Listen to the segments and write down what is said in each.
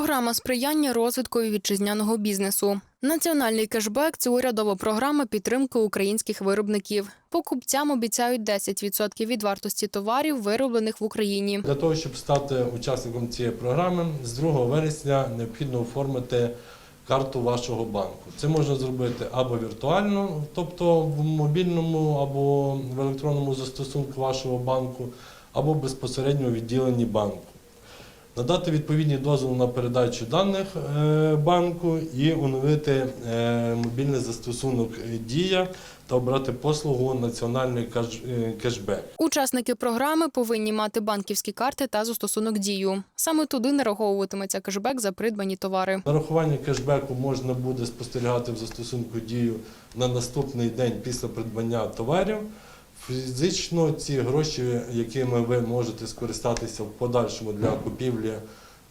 Програма сприяння розвитку вітчизняного бізнесу. Національний кешбек це урядова програма підтримки українських виробників. Покупцям обіцяють 10% від вартості товарів, вироблених в Україні. Для того, щоб стати учасником цієї програми, з 2 вересня необхідно оформити карту вашого банку. Це можна зробити або віртуально, тобто в мобільному або в електронному застосунку вашого банку, або безпосередньо у відділенні банку. Надати відповідні дозволи на передачу даних е, банку і оновити е, мобільний застосунок Дія та обрати послугу Національний е, кешбек. Учасники програми повинні мати банківські карти та застосунок дію. Саме туди нараховуватиметься кешбек за придбані товари. Нарахування кешбеку можна буде спостерігати в застосунку дію на наступний день після придбання товарів. Фізично ці гроші, якими ви можете скористатися в подальшому для купівлі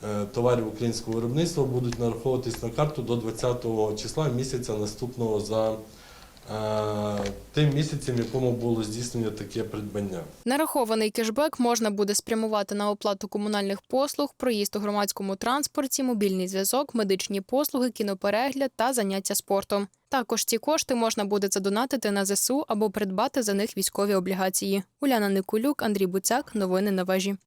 е, товарів українського виробництва, будуть нараховуватись на карту до 20 числа місяця наступного за е, тим місяцем, якому було здійснено таке придбання. Нарахований кешбек можна буде спрямувати на оплату комунальних послуг, проїзд у громадському транспорті, мобільний зв'язок, медичні послуги, кіноперегляд та заняття спортом. Також ці кошти можна буде задонатити на ЗСУ або придбати за них військові облігації. Уляна Никулюк, Андрій Буцяк. Новини на вежі.